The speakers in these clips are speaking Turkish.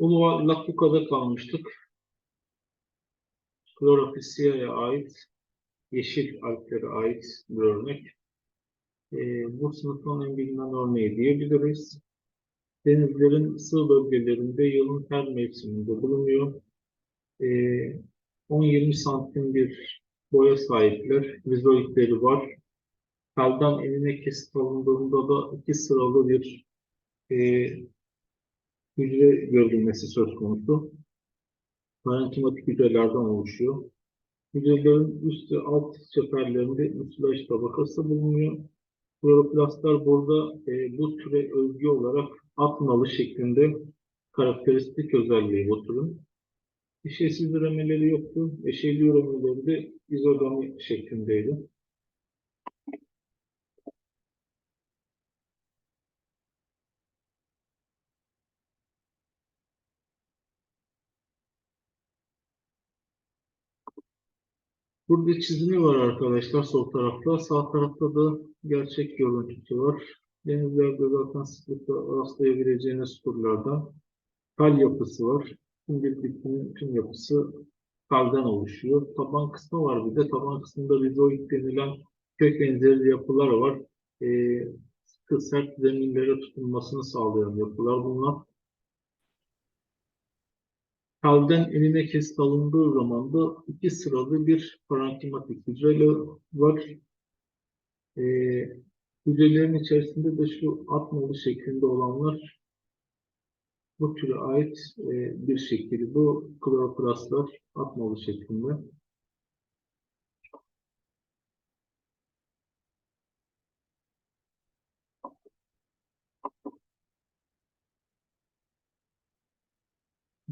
Uluva Lakuka'da kalmıştık. Klorofisia'ya ait, yeşil alplere ait bir örnek. Ee, bu sınıfın en bilinen örneği diyebiliriz. Denizlerin sığ bölgelerinde yılın her mevsiminde bulunuyor. Ee, 10-20 santim bir boya sahipler, rizoidleri var. Kaldan enine kesit alındığında da iki sıralı bir e, hücre görülmesi söz konusu. Parenkimatik hücrelerden oluşuyor. Hücrelerin üst ve alt çeperlerinde müsilaj tabakası bulunuyor. Kloroplastlar burada e, bu türe özgü olarak at nalı şeklinde karakteristik özelliği bu türün. Dişesiz üremeleri yoktu. Eşeyli üremeleri de izogami şeklindeydi. Burada çizimi var arkadaşlar sol tarafta. Sağ tarafta da gerçek görüntüsü var. Denizlerde zaten sıklıkla rastlayabileceğiniz türlerden kal yapısı var. Şimdi bitkinin tüm yapısı kalden oluşuyor. Taban kısmı var bir de. Taban kısmında rizoid denilen kök benzeri yapılar var. Ee, sert zeminlere tutunmasını sağlayan yapılar bunlar. Kalden eline kesit alındığı zaman da iki sıralı bir parenkimatik hücre var. Ee, hücrelerin içerisinde de şu atmalı şeklinde olanlar bu türe ait e, bir şekil. Bu kloroplastlar atmalı şeklinde.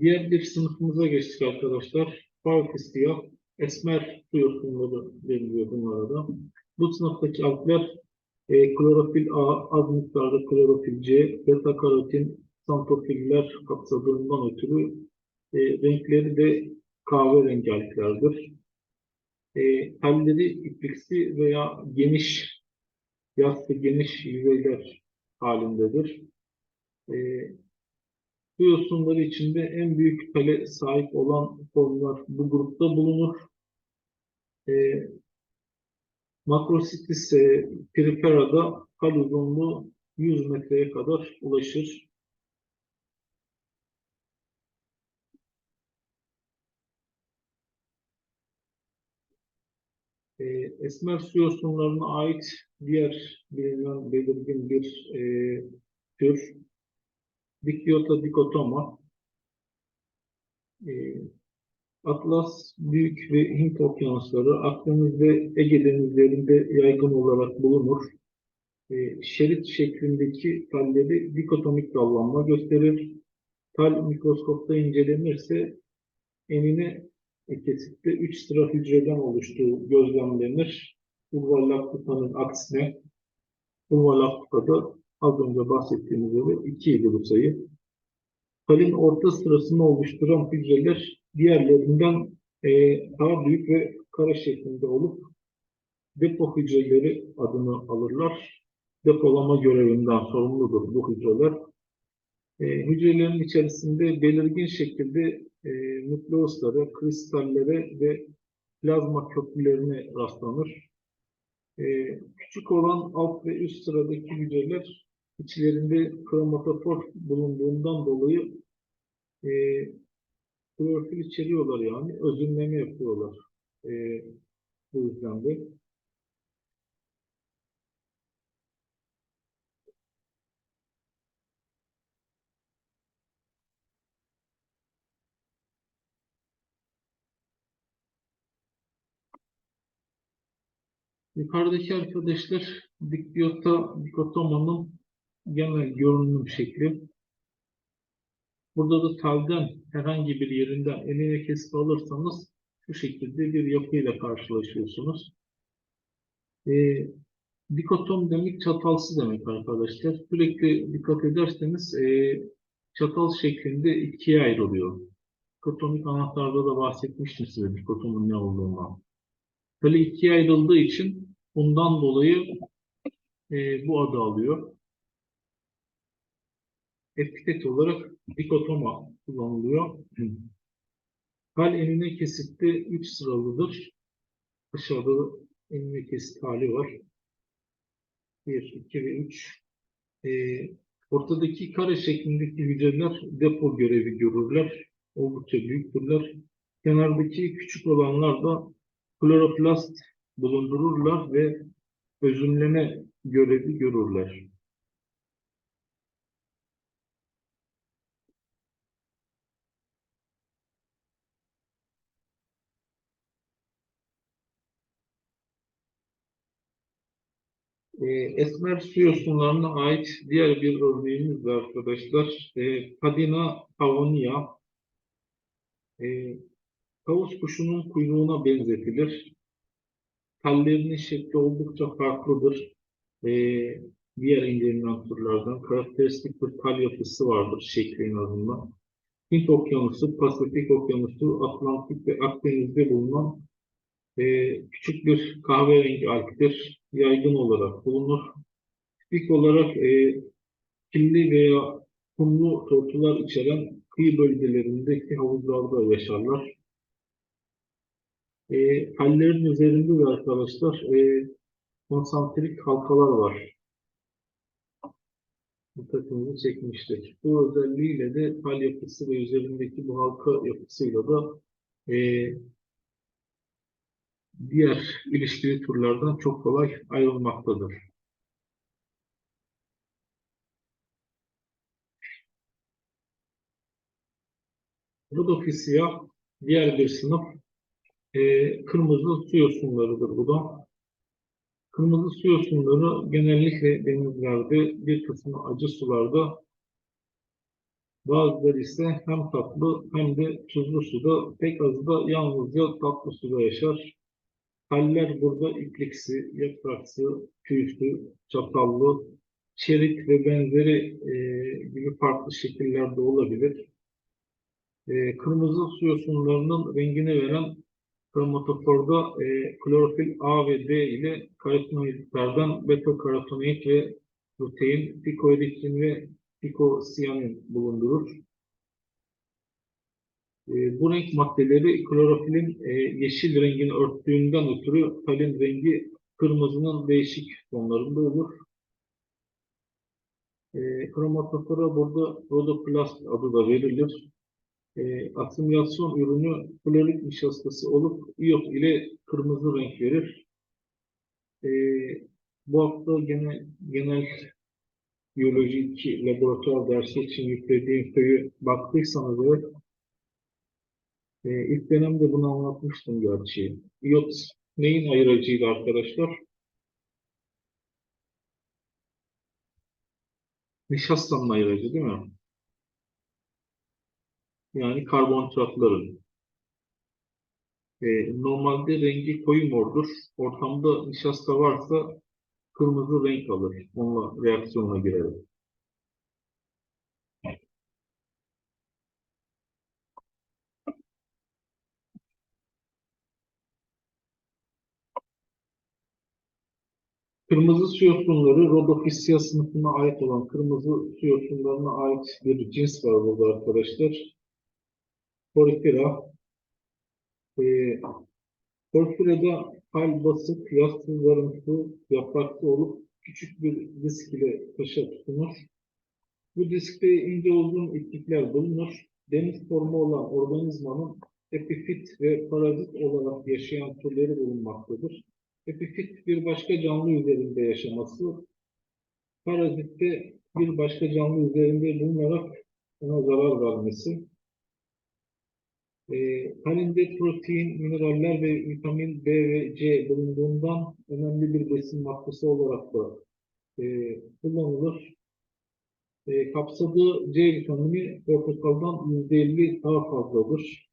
Diğer bir sınıfımıza geçtik arkadaşlar. Farkı siyah, esmer su yosunları deniliyor bunlara da. Bu sınıftaki algler e, klorofil A, az miktarda klorofil C, beta karotin, santofiller kapsadığından ötürü e, renkleri de kahverengi alglerdir. E, telleri ipliksi veya geniş, yassı geniş yüzeyler halindedir. E, bu yosunları içinde en büyük kale sahip olan formlar bu grupta bulunur. E, Makrositis e, periferada kal uzunluğu 100 metreye kadar ulaşır. E, esmer su yosunlarına ait diğer bilinen belirgin bir e, tür Dictyota dikotoma e, Atlas, Büyük ve Hint okyanusları, Akdeniz ve Ege denizlerinde yaygın olarak bulunur. E, şerit şeklindeki talleri dikotomik dallanma gösterir. Tal mikroskopta incelenirse enine kesitte 3 sıra hücreden oluştuğu gözlemlenir. Ulvalaktuka'nın aksine Ulvalaktuka'da az önce bahsettiğimiz gibi 2 idi bu sayı. Talin orta sırasını oluşturan hücreler diğerlerinden e, daha büyük ve kare şeklinde olup depo hücreleri adını alırlar. Depolama görevinden sorumludur bu hücreler. E, hücrelerin içerisinde belirgin şekilde e, nükleuslara, kristallere ve plazma köprülerine rastlanır. E, küçük olan alt ve üst sıradaki hücreler içlerinde kromatofor bulunduğundan dolayı e, klorofil içeriyorlar yani. Özümleme yapıyorlar. E, bu yüzden de. Yukarıdaki arkadaşlar Dictyota dikotomanın genel görünüm şekli. Burada da telden herhangi bir yerinden eline kesit alırsanız şu şekilde bir yapıyla karşılaşıyorsunuz. E, dikotom demek çatalsı demek arkadaşlar. Sürekli dikkat ederseniz e, çatal şeklinde ikiye ayrılıyor. Dikotomik anahtarda da bahsetmiştim size dikotomun ne olduğunu. Böyle ikiye ayrıldığı için bundan dolayı e, bu adı alıyor. Epitet olarak dikotoma kullanılıyor. Hal enine kesitte 3 sıralıdır. Aşağıda enine kesit hali var. 1, 2 ve 3. Ee, ortadaki kare şeklindeki hücreler depo görevi görürler. Oldukça büyüktürler. Kenardaki küçük olanlar da kloroplast bulundururlar ve özümleme görevi görürler. E, esmer su yosunlarına ait diğer bir örneğimiz de arkadaşlar. E, Padina pavonia. E, tavus kuşunun kuyruğuna benzetilir. Tellerinin şekli oldukça farklıdır. E, diğer incelenen türlerden karakteristik bir tel yapısı vardır şekli en azından. Hint Okyanusu, Pasifik Okyanusu, Atlantik ve Akdeniz'de bulunan e, küçük bir kahverengi algdir. Yaygın olarak bulunur. Tipik olarak e, kirli veya kumlu tortular içeren kıyı bölgelerindeki havuzlarda yaşarlar. E, hallerin üzerinde de arkadaşlar e, konsantrik halkalar var. Dikkatimizi çekmiştir. Bu özelliğiyle de hal yapısı ve üzerindeki bu halka yapısıyla da e, diğer ilişkili türlerden çok kolay ayrılmaktadır. Rhodophysia diğer bir sınıf e, kırmızı su yosunlarıdır bu da. Kırmızı su yosunları genellikle denizlerde bir kısmı acı sularda bazıları ise hem tatlı hem de tuzlu suda pek azı da yalnızca tatlı suda yaşar. Haller burada ipliksi, yapraksı, tüysü, çatallı, çerik ve benzeri e, gibi farklı şekillerde olabilir. E, kırmızı su yosunlarının rengini veren kromatoforda e, klorofil A ve D ile karotenoidlerden beta-karotenoid ve lutein, pikoeritrin ve pikosiyanin bulundurur. E, bu renk maddeleri klorofilin e, yeşil rengini örttüğünden ötürü talin rengi kırmızının değişik tonlarında olur. E, kromatofora burada rhodoplast adı da verilir. E, asimilasyon ürünü florik nişastası olup iyot ile kırmızı renk verir. E, bu hafta gene, genel biyoloji 2 laboratuvar dersi için yüklediğim köyü baktıysanız evet e, ilk dönemde bunu anlatmıştım gerçi. İyot neyin ayırıcıydı arkadaşlar? Nişastanın ayırıcı değil mi? Yani karbonhidratların. E, normalde rengi koyu mordur. Ortamda nişasta varsa kırmızı renk alır. Onunla reaksiyona girer. Kırmızı su yosunları Rhodophysia sınıfına ait olan kırmızı su yosunlarına ait bir cins var burada arkadaşlar. Porphyra. E, Porphyra'da hal basık, yassı, zarımsı, yapraklı olup küçük bir disk ile taşa tutunur. Bu diskte ince uzun iplikler bulunur. Deniz formu olan organizmanın epifit ve parazit olarak yaşayan türleri bulunmaktadır. Epifit bir başka canlı üzerinde yaşaması, parazitte bir başka canlı üzerinde bulunarak ona zarar vermesi. E, halinde protein, mineraller ve vitamin B ve C bulunduğundan önemli bir besin maddesi olarak da e, kullanılır. E, kapsadığı C vitamini portakaldan %50 daha fazladır.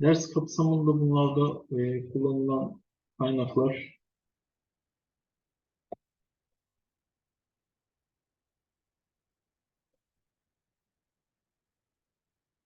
Ders kapsamında bunlarda e, kullanılan kaynaklar